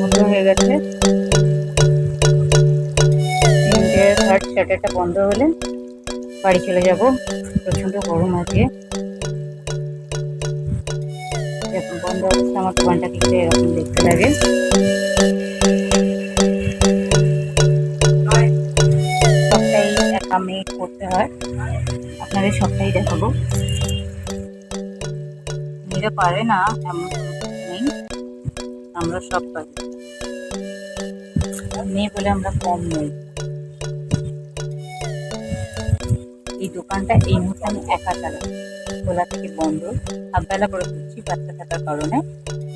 বন্ধ হয়ে গেছে তিনটে থার্ড বন্ধ হলে বাড়ি চলে যাব প্রচণ্ড গরম আজকে এখন বন্ধ অবস্থা আমার দোকানটা কিন্তু এরকম দেখতে লাগে সবটাই একা করতে হয় আপনাদের সবটাই দেখাবো। মেয়েরা পারে না, এমন আমরা সব পারি মেয়ে বলে আমরা কম নই। এই দোকানটা এই মুহূর্তে আমি একা চালাই। খোলা থেকে বন্ধ। হাফবেলা করে করছি বাচ্চা থাকার কারণে।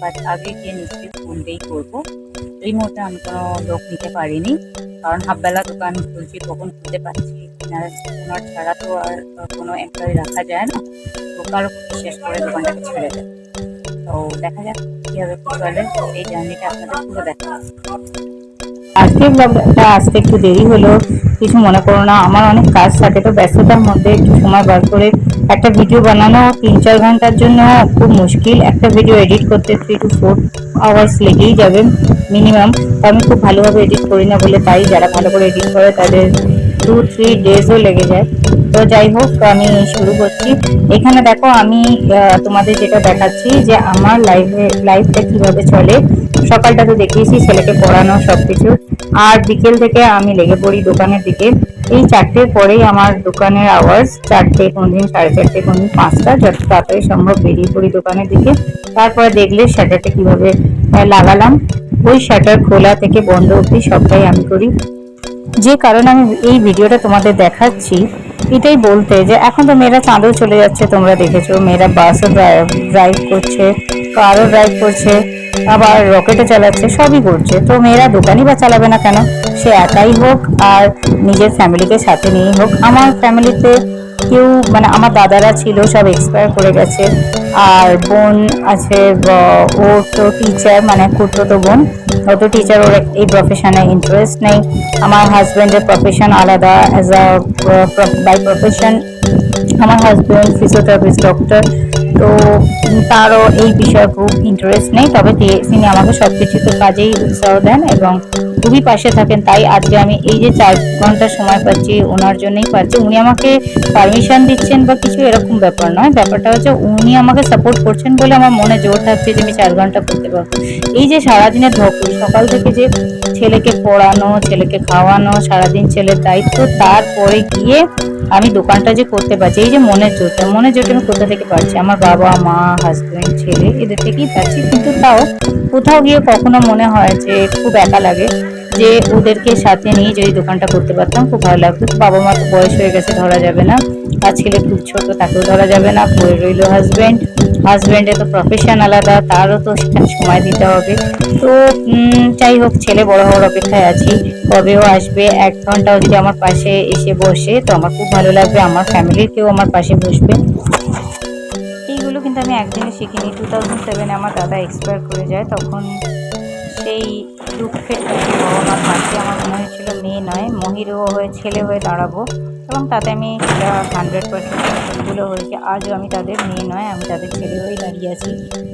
বাট আগে গিয়ে নিশ্চয়ই দিয়েই করব। এই মুহূর্তে আমি কোনো লোক নিতে পারিনি। কারণ হাফবেলা দোকান খুলছি কখন খুলতে পারছি ওনার ছাড়া তো আর কোনো এমপ্লয়ি রাখা যায় না। তো কারও শেষ করে দোকানটাকে ছেড়ে দেয়। তো দেখা যাক এই জার্নিটা আপনাদের দেখা আজকে ব্লগটা আসতে একটু দেরি হলো, কিছু মনে করো না, আমার অনেক কাজ থাকে, তো ব্যস্ততার মধ্যে একটু সময় বার করে একটা ভিডিও বানানো তিন চার ঘণ্টার জন্য খুব মুশকিল। একটা ভিডিও এডিট করতে থ্রি টু ফোর আওয়ার্স লেগেই যাবে মিনিমাম আমি খুব ভালোভাবে এডিট করি না বলে তাই, যারা ভালো করে এডিট করে তাদের টু থ্রি ডেজও লেগে যায়। তো যাই হোক, আমি শুরু করছি। এখানে দেখো, আমি তোমাদের যেটা দেখাচ্ছি যে আমার লাইফে লাইফটা কীভাবে চলে। সকালটা তো দেখিয়েছি, ছেলেকে পড়ানো সব কিছু আর বিকেল থেকে আমি লেগে পড়ি দোকানের দিকে। এই চারটের পরেই আমার দোকানের আওয়ার্স চারটে কোনদিন সাড়ে চারটে, কোনদিন পাঁচটা, যত তাড়াতাড়ি সম্ভব বেরিয়ে পড়ি দোকানের দিকে। তারপরে দেখলে শাটারটা কীভাবে লাগালাম। ওই শাটার খোলা থেকে বন্ধ অবধি সবটাই আমি করি। যে কারণে আমি এই ভিডিওটা তোমাদের দেখাচ্ছি এটাই বলতে যে এখন তো মেয়েরা চাঁদেও চলে যাচ্ছে, তোমরা দেখেছ। মেয়েরা বাসও ড্রাইভ করছে কারও ড্রাইভ করছে, আবার রকেটও চালাচ্ছে, সবই করছে। তো মেয়েরা দোকানই বা চালাবে না কেন? সে একাই হোক আর নিজের ফ্যামিলিকে সাথে নিয়েই হোক। আমার ফ্যামিলিতে কেউ মানে আমার দাদারা ছিল, সব এক্সপায়ার করে গেছে। আর বোন আছে, ব- ও তো টিচার মানে তো বোন। ও তো টিচার ওর এই প্রফেশনে ইন্টারেস্ট নেই। আমার হাজব্যান্ডের প্রফেশন আলাদা অ্যাজ আ বাই প্রফেশন আমার হাজব্যান্ড ফিজিওথেরাপিস্ট ডক্টর তো তারও এই বিষয়ে খুব ইন্টারেস্ট নেই, তবে তিনি আমাকে সব কিছুতে কাজেই উৎসাহ দেন এবং খুবই পাশে থাকেন, তাই আজকে আমি এই যে চার ঘণ্টা সময় পাচ্ছি ওনার জন্যই পাচ্ছি। উনি আমাকে পারমিশন দিচ্ছেন বা কিছু এরকম ব্যাপার নয়। ব্যাপারটা হচ্ছে উনি আমাকে সাপোর্ট করছেন বলে আমার মনে জোর থাকছে যে আমি চার ঘণ্টা করতে পারব। এই যে সারাদিনের ধকল, সকাল থেকে যে ছেলেকে পড়ানো, ছেলেকে খাওয়ানো, সারাদিন ছেলের দায়িত্ব, তারপরে গিয়ে আমি দোকানটা যে করতে পারছি, এই যে মনের জোরটা মনের জোরটা আমি কোথা থেকে পারছি আমার বাবা, মা হাজব্যান্ড ছেলে, এদের থেকেই পাচ্ছি। কিন্তু তাও কোথাও গিয়ে কখনো মনে হয় যে খুব একা লাগে। যে ওদেরকে সাথে নিয়ে যদি দোকানটা করতে পারতাম, খুব ভালো লাগতো। বাবা মা তো বয়স হয়ে গেছে, ধরা যাবে না। আর ছেলে খুব ছোট, তাকেও ধরা যাবে না। পড়ে রইল হাজব্যান্ড হাজব্যান্ডের তো প্রফেশন আলাদা, তারও তো সময় দিতে হবে। তো যাই হোক, ছেলে বড় হওয়ার অপেক্ষায় আছি। কবেও আসবে, এক ঘন্টাও যদি আমার পাশে এসে বসে, তো আমার খুব ভালো লাগবে। আমার ফ্যামিলির কেউ আমার পাশে বসবে। এইগুলো কিন্তু আমি একদিনে শিখিনি। টু থাউজেন্ড সেভেনে আমার দাদা এক্সপায়ার করে যায়, তখন সেই দুঃখের বাবা পাশে আমার মনে হয়েছিল মেয়ে নয়, মহিরও হয়ে, ছেলে হয়ে দাঁড়াবো। এবং তাতে আমি সেটা হান্ড্রেড পার্সেন্ট সফলগুলো হয়েছে। আজও আমি তাদের মেয়ে নয়, আমি তাদের ছেলে হয়েই দাঁড়িয়ে আছি,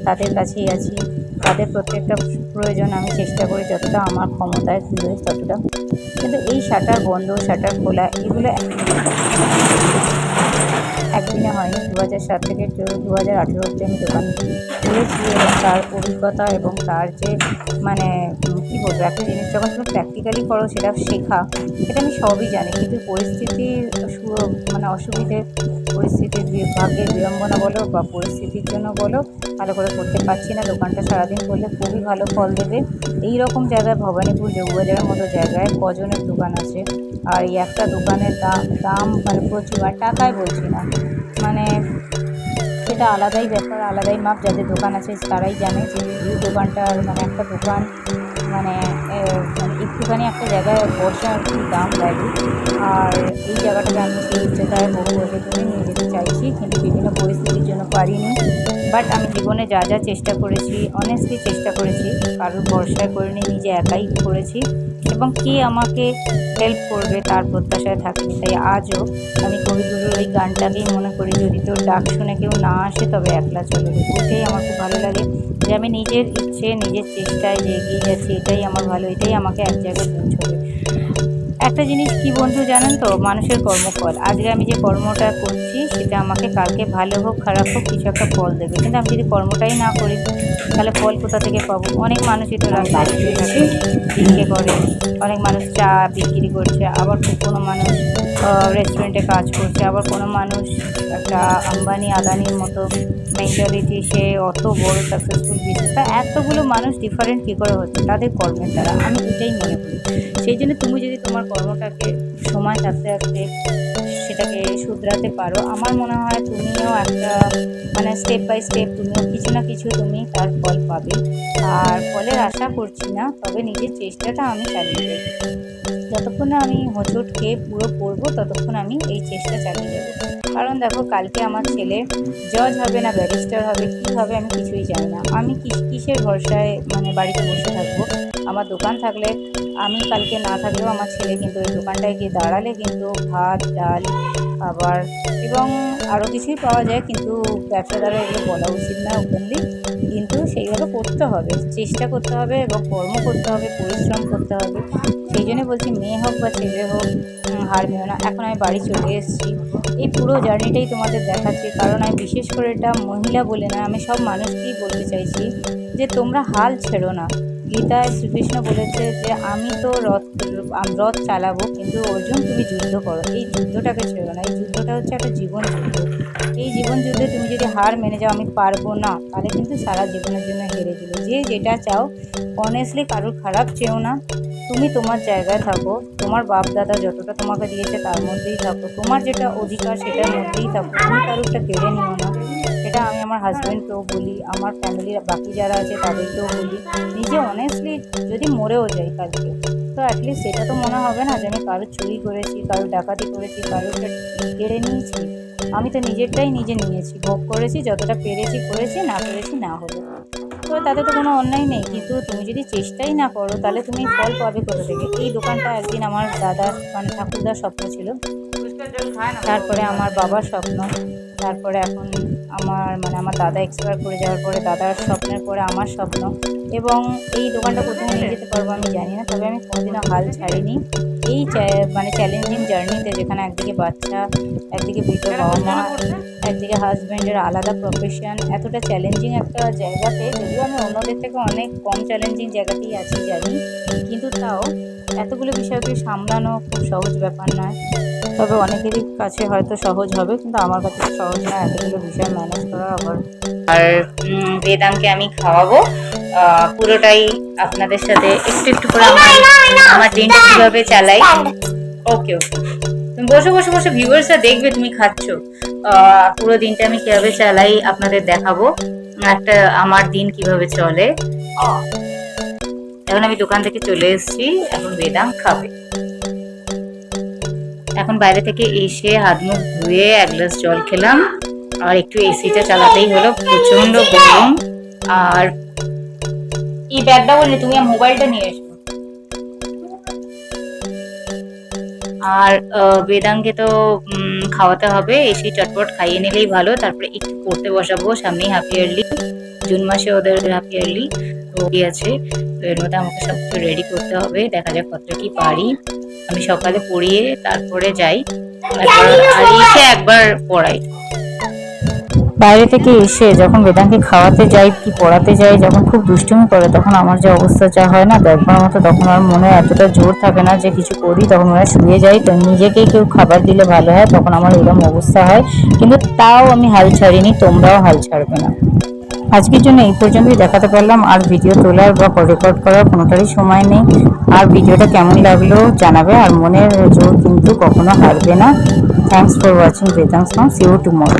তাদের কাছেই আছি। তাদের প্রত্যেকটা প্রয়োজন আমি চেষ্টা করি যতটা আমার ক্ষমতায় তুলে ততটা। কিন্তু এই শাটার বন্ধ শাটার খোলা, এগুলো একদিনে হয়নি দু হাজার সাত থেকে দু হাজার আঠেরো অব্দি আমি দোকান খুলেছি এবং তার অভিজ্ঞতা এবং তার যে মানে কি বলব, একটা জিনিস যখন তুমি প্র্যাকটিক্যালি করো সেটা শেখা সেটা আমি সবই জানি। কিন্তু পরিস্থিতির মানে অসুবিধে পরিস্থিতির ভাগ্যের বিড়ম্বনা বলো বা পরিস্থিতির জন্য বলো, ভালো করে করতে পারছি না। দোকানটা সারাদিন করলে খুবই ভালো ফল দেবে। এই রকম জায়গায় ভবানীপুর যোগবাজারের মতো জায়গায় কজনের দোকান আছে? আর এই একটা দোকানের দাম দাম মানে প্রচুর, আর টাকায় বলছি না। মানে সেটা আলাদাই ব্যাপার, আলাদাই মাপ যাদের দোকান আছে তারাই জানে যে এই দোকানটার মানে একটা দোকান মানে মানে একটুখানি একটা জায়গায় বর্ষা দাম লাগে আর এই জায়গাটাকে আমি সেই জায়গায় বহু বছর ধরে নিয়ে যেতে চাইছি, কিন্তু বিভিন্ন পরিস্থিতির জন্য পারিনি। বাট আমি জীবনে যা যা চেষ্টা করেছি অনেস্টলি চেষ্টা করেছি, কারোর ভরসায় করিনি, নিজে একাই করেছি এবং কে আমাকে হেল্প করবে তার প্রত্যাশায় থাকিনি তাই আজও আমি কবিগুরুর ওই গানটাকেই মনে করি, যদি তোর ডাক শুনে কেউ না আসে তবে একলা চলো রে ওইটাই আমার খুব ভালো লাগে যে আমি নিজের ইচ্ছে, নিজের চেষ্টায় যে এগিয়ে যাচ্ছি, এটাই আমার ভালো, এটাই আমাকে এক জায়গায় পৌঁছবে। একটা জিনিস কি বন্ধু জানেন তো, মানুষের কর্মফল। আজকে আমি যে কর্মটা করছি, সেটা আমাকে কালকে ভালো হোক, খারাপ হোক, কিছু একটা ফল দেবে। কিন্তু আমি যদি কর্মটাই না করি, তাহলে ফল কোথা থেকে পাবো? অনেক মানুষই তো রাস্তায় বিক্রি করে। অনেক মানুষ চা বিক্রি করছে, আবার কোনো মানুষ রেস্টুরেন্টে কাজ করছে। আবার কোনো মানুষ একটা আম্বানি, আদানির মতো মেন্টালিটি সে অত বড় সাকসেসফুল বিজনেস তা এতগুলো মানুষ ডিফারেন্ট কী করে হচ্ছে? তাদের কর্মের দ্বারা। আমি এটাই মনে করি। সেই জন্য তুমি যদি তোমার কর্মটাকে সময় থাকতে থাকতে সেটাকে শুধরাতে পারো। আমার মনে হয় তুমিও একটা মানে স্টেপ বাই স্টেপ তুমিও কিছু না কিছু তুমি তার ফল পাবে। আর ফলের আশা করছি না, তবে নিজের চেষ্টাটা আমি চালিয়ে যাই যতক্ষণ না আমি হোঁচট খেয়ে পুরো পড়ব ততক্ষণ আমি এই চেষ্টা চালিয়ে যাব কারণ দেখো, কালকে আমার ছেলে জজ হবে না ব্যারিস্টার হবে, কী হবে আমি কিছুই জানি না। আমি কিস কিসের ভরসায় মানে বাড়িতে বসে থাকব? আমার দোকান থাকলে আমি কালকে না থাকলেও আমার ছেলে কিন্তু ওই দোকানটায় গিয়ে দাঁড়ালে কিন্তু ভাত, ডাল, খাবার এবং আরও কিছুই পাওয়া যায় কিন্তু ব্যবসাদারা এগুলো বলা উচিত না ওপেনলি কিন্তু সেইভাবে করতে হবে, চেষ্টা করতে হবে এবং কর্ম করতে হবে, পরিশ্রম করতে হবে। সেই জন্য বলছি মেয়ে হোক বা ছেলে হোক হার মেও না। এখন আমি বাড়ি চলে এসেছি। এই পুরো জার্নিটাই তোমাদের দেখাচ্ছি। কারণ আমি বিশেষ করে এটা মহিলা বলে না আমি সব মানুষকেই বলতে চাইছি যে তোমরা হাল ছেড়ো না। গীতায় শ্রীকৃষ্ণ বলেছে যে, আমি তো রথ রথ চালাবো, কিন্তু অর্জুন তুমি যুদ্ধ করো। এই যুদ্ধটাকে ছেড়ো না। এই যুদ্ধটা হচ্ছে একটা জীবন যুদ্ধ। এই জীবন যুদ্ধে তুমি যদি হার মেনে যাও, আমি পারব না, তাহলে কিন্তু সারা জীবনের জন্য হেরে গেলে। যে যেটা চাও অনেস্টলি কারোর খারাপ চেও না। তুমি তোমার জায়গায় থাকো। তোমার বাপ দাদা যতটা তোমাকে দিয়েছে, তার মধ্যেই থাকো। তোমার যেটা অধিকার, সেটার মধ্যেই থাকো। তুমি কারোরটা কেড়ে নিও না। এটা আমি আমার হাজব্যান্ডকেও বলি আমার ফ্যামিলির বাকি যারা আছে তাদেরকেও বলি। নিজে অনেস্টলি যদি মরেও যাই কালকে তো অ্যাটলিস্ট সেটা তো মনে হবে না যে আমি কারও চুরি করেছি কারও ডাকাতি করেছি কারোটা কেড়ে নিয়েছি। আমি তো নিজেরটাই নিজে নিয়েছি ভোগ করেছি যতটা পেরেছি করেছি না পেরেছি না হলো। তো তাতে তো কোনো অন্যায় নেই কিন্তু তুমি যদি চেষ্টাই না করো তাহলে তুমি ফল পাবে কোথা থেকে? এই দোকানটা একদিন আমার দাদার মানে ঠাকুরদার স্বপ্ন ছিল। তারপরে আমার বাবার স্বপ্ন তারপরে এখন আমার মানে আমার দাদা এক্সপায়ার করে যাওয়ার পরে দাদার স্বপ্নের পরে আমার স্বপ্ন। এবং এই দোকানটা কোথায় নিয়ে যেতে পারব আমি জানি না তবে আমি কোনোদিনও হাল ছাড়িনি। এই মানে চ্যালেঞ্জিং জার্নিতে যেখানে একদিকে বাচ্চা একদিকে বৃদ্ধ বাবা মা একদিকে হাজব্যান্ডের আলাদা প্রফেশন এতটা চ্যালেঞ্জিং একটা জায়গাতে যদিও আমি অন্যদের থেকে অনেক কম চ্যালেঞ্জিং জায়গাতেই আছি জানি কিন্তু তাও এতগুলো বিষয়কে সামলানো খুব সহজ ব্যাপার নয়। তবে অনেকেরই কাছে হয়তো সহজ হবে কিন্তু আমার কাছে সহজ নয় এতগুলো বিষয় ম্যানেজ করা আবার আর বেদাংকে আমি খাওয়াবো। পুরোটাই আপনাদের সাথে একটু একটু করে আমার দিনটা কীভাবে চালাই। ওকে ওকে বসে বসে বসে ভিউয়ার্সরা দেখবে তুমি খাচ্ছ। পুরো দিনটা আমি কীভাবে চালাই আপনাদের দেখাবো। একটা আমার দিন কীভাবে চলে। এখন আমি দোকান থেকে চলে এসেছি, এখন বেদাং খাবে। এখন বাইরে থেকে এসে হাত মুখ ধুয়ে এক গ্লাস জল খেলাম। আর একটু এসিটা চালাতেই হলো প্রচণ্ড গরম। আর এই ব্যাগটা বললে তুমি মোবাইলটা নিয়ে এসো। আর বেদাঙ্গে তো খাওয়াতে হবে এসে চটপট খাইয়ে নিলেই ভালো তারপরে একটু পড়তে বসাবো সামনেই হাফ ইয়ারলি জুন মাসে ওদের হাফ ইয়ারলি তো আছে তো এর মধ্যে আমাকে সব কিছু রেডি করতে হবে দেখা যাক কতটা কি পারি। আমি সকালে পড়িয়ে তারপরে যাই আর এসে একবার পড়াই। বাইরে থেকে এসে যখন বেদাঙ্কে খাওয়াতে যাই কি পড়াতে যাই, যখন খুব দুষ্টুমি করে, তখন আমার যে অবস্থা যা হয় না, দেখবার মতো তখন আর মনে এতটা জোর থাকে না যে কিছু করি, তখন হয় শুয়ে যাই তো নিজেকেই কেউ খাবার দিলে ভালো হয়, তখন আমার এরকম অবস্থা হয়। কিন্তু তাও আমি হাল ছাড়িনি, তোমরাও হাল ছাড়বে না। আজকের জন্য এই পর্যন্তই দেখাতে পারলাম। আর ভিডিও তোলার বা রেকর্ড করার কোনোটারই সময় নেই। আর ভিডিওটা কেমন লাগল জানাবে, আর মনের জোর কিন্তু কখনো হারবে না। থ্যাংকস ফর ওয়াচিং বেদাংস নাও সি ইউ টুমরো